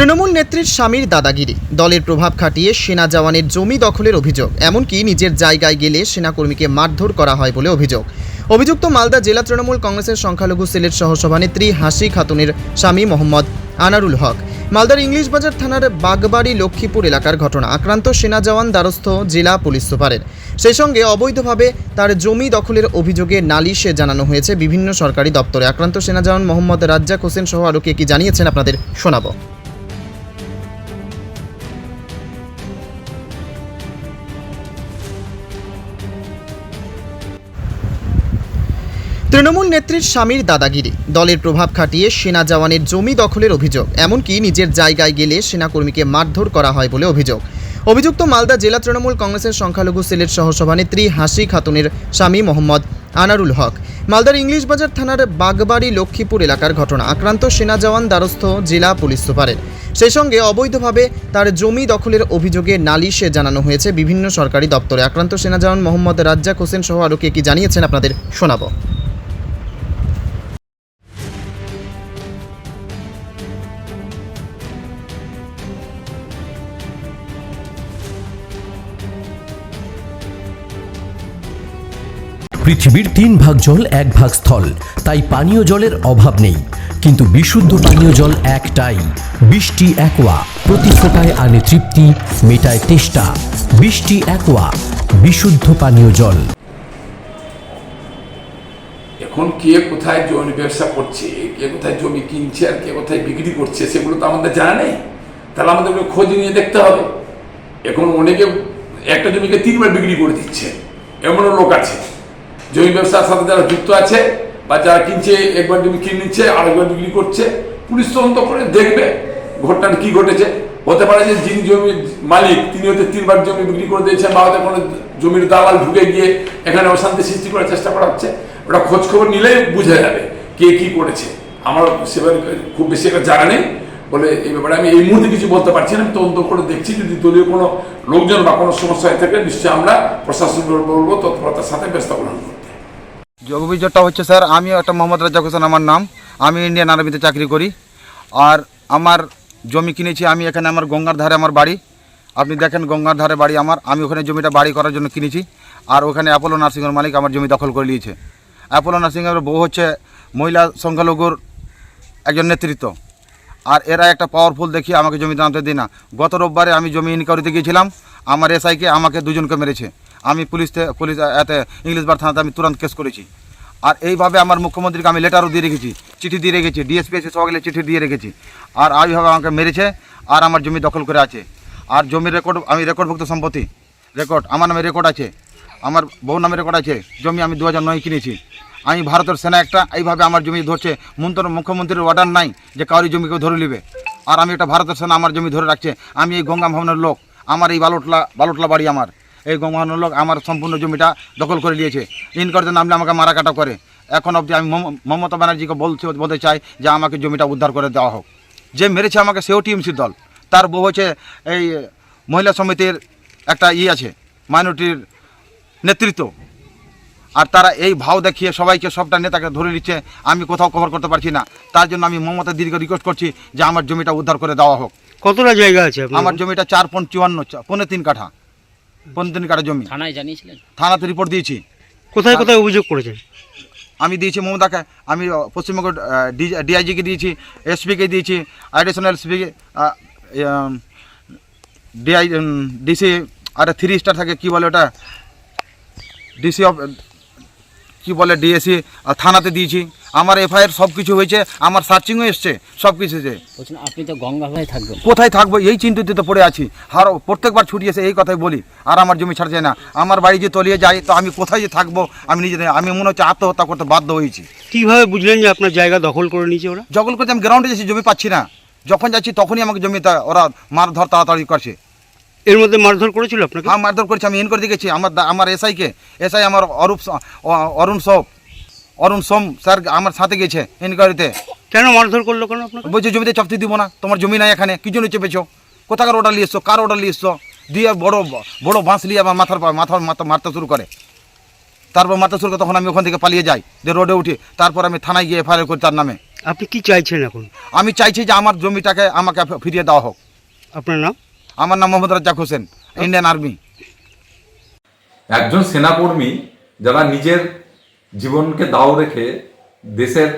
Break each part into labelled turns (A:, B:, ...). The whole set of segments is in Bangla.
A: তৃণমূল নেত্রীর স্বামীর দাদাগিরি। দলের প্রভাব খাটিয়ে সেনা জওয়ানের জমি দখলের অভিযোগ, এমনকি নিজের জায়গায় গেলে সেনাকর্মীকে মারধর করা হয় বলে অভিযোগ। অভিযুক্ত মালদা জেলা তৃণমূল কংগ্রেসের সংখ্যালঘু সেলের সহসভানেত্রী হাসি খাতুনের স্বামী মোহাম্মদ আনারুল হক। মালদার ইংলিশ বাজার থানার বাগবাড়ি লক্ষ্মীপুর এলাকার ঘটনা, আক্রান্ত সেনা জওয়ান দ্বারস্থ জেলা পুলিশ সুপারের। সেই সঙ্গে অবৈধভাবে তার জমি দখলের অভিযোগে নালিশে জানানো হয়েছে বিভিন্ন সরকারি দপ্তরে। আক্রান্ত সেনা জওয়ান মোহাম্মদ রাজ্জাক হোসেন সহ আরও কে কি জানিয়েছেন আপনাদের শোনাবো। তৃণমূল নেত্রীর স্বামীর দাদাগিরি। দলের প্রভাব খাটিয়ে সেনা জওয়ানের জমি দখলের অভিযোগ, এমনকি নিজের জায়গায় গেলে সেনাকর্মীকে মারধর করা হয় বলে অভিযোগ। অভিযুক্ত মালদা জেলা তৃণমূল কংগ্রেসের সংখ্যালঘু সেলের সহসভানেত্রী হাসি খাতুনের স্বামী মোহাম্মদ আনারুল হক। মালদার ইংলিশ বাজার থানার বাগবাড়ি লক্ষ্মীপুর এলাকার ঘটনা, আক্রান্ত সেনা জওয়ান দ্বারস্থ জেলা পুলিশ সুপারের। সেই সঙ্গে অবৈধভাবে তার জমি দখলের অভিযোগে নালিশে জানানো হয়েছে বিভিন্ন সরকারি দপ্তরে। আক্রান্ত সেনা জওয়ান মোহাম্মদ রাজ্জাক হোসেন সহ আরও কে কি জানিয়েছেন আপনাদের শোনাবো।
B: পৃথিবীর তিন ভাগ জল, এক ভাগ স্থল। তাই পানীয় জলের অভাব নেই। কিন্তু বিশুদ্ধ পানীয় জল একটাই, বৃষ্টি একোয়া। প্রতি ফোটায় আনে তৃপ্তি, মেটায় তেষ্টা। বৃষ্টি একোয়া, বিশুদ্ধ পানীয় জল।
C: এখন কে কোথায় জমি ব্যবসা করছে, কে কোথায় জমি কিনছে আর কে কোথায় বিক্রি করছে, সেগুলো তো আমাদের জানা নেই। তাহলে আমাদের খোঁজ নিয়ে দেখতে হবে। এখন অনেকে একটা জমিকে তিনবার বিক্রি করে দিচ্ছে। এমনও লোক আছে। জমি ব্যবসার সাথে যারা যুক্ত আছে বা যারা কিনছে একবার জমি কিনে নিচ্ছে আরেকবার বিক্রি করছে, পুলিশ তদন্ত করে দেখবে ঘটনাটা কি ঘটেছে। হতে পারে যে যিনি জমির মালিক, তিনি হয়তো তিনবার জমি বিক্রি করে দিয়েছেন বা হয়তো কোনো জমির দালাল ঢুকে গিয়ে এখানে অশান্তি সৃষ্টি করার চেষ্টা করা হচ্ছে ওটা খোঁজ খবর নিলেই বোঝা যাবে কে কি করেছে। আমার সেভাবে খুব বেশি একটা জানা নেই। বলে এই ব্যাপারে আমি এই মুহূর্তে কিছু বলতে পারছি না, আমি তদন্ত করে দেখছি। যদি দলীয় কোনো লোকজন বা কোনো সমস্যা হয়ে থাকে, নিশ্চয়ই আমরা প্রশাসন বলব, তৎপরতার সাথে ব্যবস্থা গ্রহণ করতে
D: যে অভিযোগটা হচ্ছে, স্যার আমি একটা মোহাম্মদ রাজ্জাক হোসেন, আমার নাম। আমি ইন্ডিয়ান আর্মিতে চাকরি করি। আর আমার জমি কিনেছি, আমি এখানে আমার গঙ্গার ধারে আমার বাড়ি। আপনি দেখেন, গঙ্গার ধারে বাড়ি আমার। আমি ওখানে জমিটা বাড়ি করার জন্য কিনেছি। আর ওখানে অ্যাপোলো নার্সিংয়ের মালিক আমার জমি দখল করে নিয়েছে। অ্যাপোলো নার্সিংয়ের বউ হচ্ছে মহিলা সংখ্যালঘুর একজন নেতৃত্ব। আর এরা একটা পাওয়ারফুল দেখিয়ে আমাকে জমি জানতে দিই না। গত রোববারে আমি জমি ইনকোয়ারিতে গিয়েছিলাম। আমার এসআইকে আমাকে দুজনকে মেরেছে। আমি পুলিশতে পুলিশ এতে ইংলিশ বার থানাতে আমি তুরন্ত কেস করেছি। আর এইভাবে আমার মুখ্যমন্ত্রীকে আমি লেটারও দিয়ে রেখেছি, চিঠি দিয়ে রেখেছি ডিএসপিএসি সবাইকে চিঠি দিয়ে রেখেছি। আর এইভাবে আমাকে মেরেছে, আর আমার জমি দখল করে আছে। আর জমির রেকর্ড আমি রেকর্ডভুক্ত সম্পত্তি রেকর্ড আমার নামে রেকর্ড আছে। আমার বউ নামে রেকর্ড আছে, জমি আমি দু হাজার নয় কিনেছি। আমি ভারতের সেনা একটা, এইভাবে আমার জমি ধরছে। মন্ত্র মুখ্যমন্ত্রীর অর্ডার নাই যে কাউরি জমিকে ধরে নেবে। আর আমি একটা ভারতের সেনা আমার জমি ধরে রাখছে। আমি এই গঙ্গা ভবনের লোক। আমার এই বালুটলা বালুটলা বাড়ি আমার। এই গঙ্গা লোক আমার সম্পূর্ণ জমিটা দখল করে নিয়েছে। ইনকোয়ারিতে নামলে আমাকে মারা কাটা করে। এখন অবধি আমি মম- মমতা ব্যানার্জিকে বলছি বলতে চাই যে আমাকে জমিটা উদ্ধার করে দেওয়া হোক। যে মেরেছে আমাকে সেও টিএমসির দল। তার বউ হচ্ছে এই মহিলা সমিতির একটা ই আছে মাইনরিটির নেতৃত্ব। আর তারা এই ভাও দেখিয়ে সবাইকে সবটা নেতাকে ধরে নিচ্ছে আমি কোথাও কভার করতে পারছি না। তার জন্য আমি মমতা দিদিকে রিকোয়েস্ট করছি যে আমার জমিটা উদ্ধার করে দেওয়া হোক।
E: কতটা জায়গা আছে
D: আমার জমিটা চার পয়েন্ট চুয়ান্ন চা- পৌনে তিন কাঠা। পৌনে তিন কাঠা জমি?
F: থানায় জানিয়েছিলেন?
D: থানাতে রিপোর্ট দিয়েছি।
E: কোথায় কোথায় অভিযোগ করেছেন?
D: আমি দিয়েছি মমতাকে আমি আহ, পশ্চিমবঙ্গ ডিআইজিকে দিয়েছি এসপিকে দিয়েছি অ্যাডিশনাল এসপিকে ডিআই ডিসি আর থ্রি স্টার থাকে কী বলে ওটা? ডিসি অফ কী বলে ডিএসি থানাতে দিয়েছি। আমার এফআইআর সব কিছু হয়েছে আমার সার্চিংও এসছে সব কিছু
F: বলছেন আপনি তো গঙ্গা হয়ে থাকবেন।
D: কোথায় থাকব? এই চিন্তিত তো পড়ে আছি। আর প্রত্যেকবার ছুটি এসে এই কথাই বলি আর আমার জমি ছাড়ছে না। আমার বাড়ি যে তলিয়ে যায় তো আমি কোথায় যে থাকব? আমি নিজে আমি মনে হচ্ছে আত্মহত্যা করতে বাধ্য হয়েছি।
E: কীভাবে বুঝলেন যে আপনার জায়গা দখল করে নিয়েছে ওরা?
D: যখন করতে আমি গ্রাউন্ডে যাচ্ছি জমি পাচ্ছি না। যখন যাচ্ছি তখনই আমাকে জমি তা- ওরা মারধর তাড়াতাড়ি করছে।
E: এর মধ্যে মারধর করেছিল আপনাকে?
D: হ্যাঁ মারধর করছে আমি ইন করে দেখেছি আমার দা- আমার এসআইকে এসআই আমার অরূপ অরুণ সোপ অরুণ সোম স্যার আমার সাথে গেছে ইনকোয়ারিতে।
E: কেন মারধর করল কেন আপনাকে?
D: বলছে জমিতে চাপতে দিব না তোমার জমি নাই এখানে কি জন্য চেপেছো? কোথাকার অর্ডার নিয়ে এসছো? কার অর্ডার নিয়ে এসছো? দিয়ে বড় বড় বাঁশ নিয়ে আমার মাথার পা- মাথার মাথা মারতে শুরু করে। তারপর মারতে শুরু করে তখন আমি ওখান থেকে পালিয়ে যাই যে রোডে উঠি তারপর আমি থানায় গিয়ে এফআইআর করি তার নামে।
E: আপনি কি চাইছেন এখন?
D: আমি চাইছি যে আমার জমিটাকে আমাকে ফিরিয়ে দেওয়া হোক।
E: আপনার নাম?
D: আমার নাম মোহাম্মদ রাজ্জাক হোসেন ইন্ডিয়ান আর্মি
G: একজন সেনাকর্মী যারা নিজের জীবনকে দাও রেখে দেশের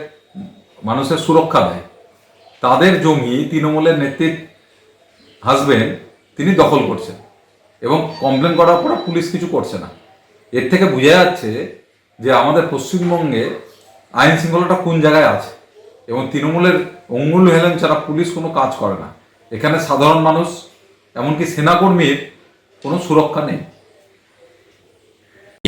G: মানুষের সুরক্ষা দেয়। তাদের জমি তৃণমূলের নেতৃত্ব হাসবেন্ড তিনি দখল করছেন এবং কমপ্লেন করার পর পুলিশ কিছু করছে না। এর থেকে বোঝা যাচ্ছে যে আমাদের পশ্চিমবঙ্গে আইন শৃঙ্খলাটা কোন জায়গায় আছে এবং তৃণমূলের অঙ্গুল হেলেন ছাড়া পুলিশ কোনো কাজ করে না। এখানে সাধারণ মানুষ, এমনকি সেনাকর্মীর কোনো সুরক্ষা নেই।